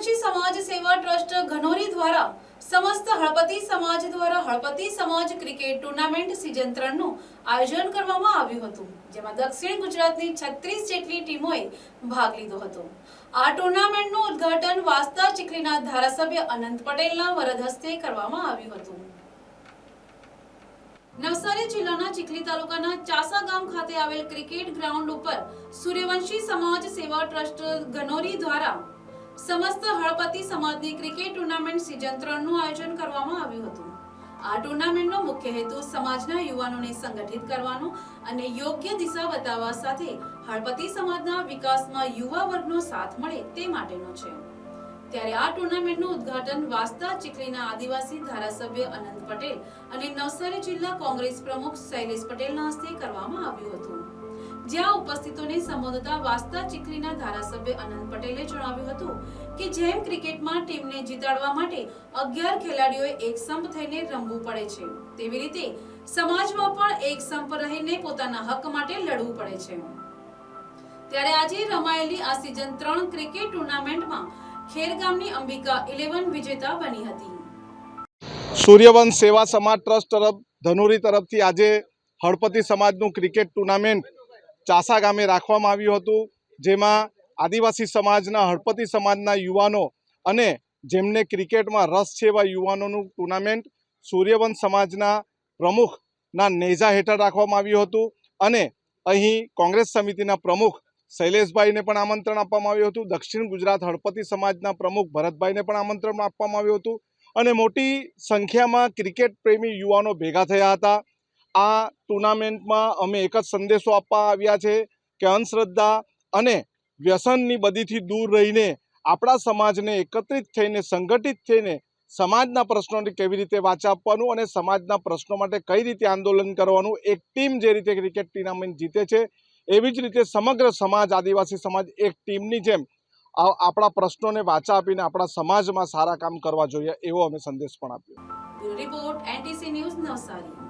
સૂર્યવંશી સમાજ સેવા ટ્રસ્ટ ઘનોરી દ્વારા સમસ્ત હળપતિ સમાજ દ્વારા હળપતિ સમાજ ક્રિકેટ ટુર્નામેન્ટ સિઝન ત્રણનું આયોજન કરવામાં આવ્યું હતું, જેમાં દક્ષિણ ગુજરાતની છત્રીસ જેટલી ટીમોએ ભાગ લીધો હતો. આ ટુર્નામેન્ટનું ઉદ્ઘાટન વાસ્તા ચીખલીના ધારાસભ્ય અનંત પટેલના વરદ હસ્તે કરવામાં આવ્યું હતું. નવસારી જિલ્લાના ચીખલી તાલુકાના ચાસા ગામ ખાતે આવેલ ક્રિકેટ ગ્રાઉન્ડ ઉપર સૂર્યવંશી સમાજ સેવા ટ્રસ્ટ ગનોરી દ્વારા સમસ્ત હળપતિ સમાજની ક્રિકેટ ટુર્નામેન્ટ સિઝન ત્રણનું આયોજન કરવામાં આવ્યું હતું. આ ટુર્નામેન્ટનો મુખ્ય હેતુ સમાજના યુવાનોને સંગઠિત કરવાનો અને યોગ્ય દિશા બતાવવા સાથે હળપતિ સમાજના વિકાસમાં યુવા વર્ગનો સાથ મળે તે માટેનો છે. ત્યારે આ ટુર્નામેન્ટનું ઉદ્ઘાટન વાસ્તા ચીખલીના આદિવાસી ધારાસભ્ય અનંત પટેલ અને નવસારી જિલ્લા કોંગ્રેસ પ્રમુખ શૈલેષ પટેલના હસ્તે કરવામાં આવ્યું હતું. જ્યાં ઉપસ્થિતોને સંબોધતા વાસ્તા ચીખલીના ધારાસભ્ય અનંત પટેલે જણાવ્યું હતું કે જેમ ક્રિકેટમાં ટીમને જીતાડવા માટે અગિયાર ખેલાડીઓએ એકસંપ થઈને રમવું પડે છે, તેવી રીતે સમાજમાં પણ એકસંપ રહીને પોતાના હક માટે લડવું પડે છે. ત્યારે આજે રમાયેલી આ સિઝન ત્રણ ક્રિકેટ ટુર્નામેન્ટમાં ખેર ગામની અંબિકા ઇલેવન વિજેતા બની હતી. સૂર્યવંશ સેવા સમાજ ટ્રસ્ટ તરફ, ધનુરી તરફથી આજે હળપતિ સમાજનું ક્રિકેટ ટુર્નામેન્ટ ચાસા ગામે રાખવામાં આવ્યું હતું, જેમાં આદિવાસી સમાજના, હળપતિ સમાજના યુવાનો અને જેમને ક્રિકેટમાં રસ છે એવા યુવાનોનું ટુર્નામેન્ટ સૂર્યવંશ સમાજના પ્રમુખના નેજા હેઠળ રાખવામાં આવ્યું હતું અને અહીં કોંગ્રેસ સમિતિના પ્રમુખ શૈલેષભાઈને પણ આમંત્રણ આપવામાં આવ્યું હતું, દક્ષિણ ગુજરાત હળપતિ સમાજના પ્રમુખ ભરતભાઈને પણ આમંત્રણ આપવામાં આવ્યું હતું અને મોટી સંખ્યામાં ક્રિકેટ પ્રેમી યુવાનો ભેગા થયા હતા. આ ટુર્નામેન્ટમાં અમે એક જ સંદેશો આપવા આવ્યા છે કે અંધશ્રદ્ધા અને વ્યસનની બદીથી દૂર રહીને આપણા સમાજને એકત્રિત થઈને, સંગઠિત થઈને સમાજના પ્રશ્નોને કેવી રીતે વાચા આપવાનું અને સમાજના પ્રશ્નો માટે કઈ રીતે આંદોલન કરવાનું, એક ટીમ જે રીતે ક્રિકેટ ટુર્નામેન્ટ જીતે છે, એવી જ રીતે સમગ્ર સમાજ, આદિવાસી સમાજ એક ટીમની જેમ આપણા પ્રશ્નોને વાચા આપીને આપણા સમાજમાં સારા કામ કરવા જોઈએ એવો અમે સંદેશ પણ આપ્યો. Report, NTC news Navsari.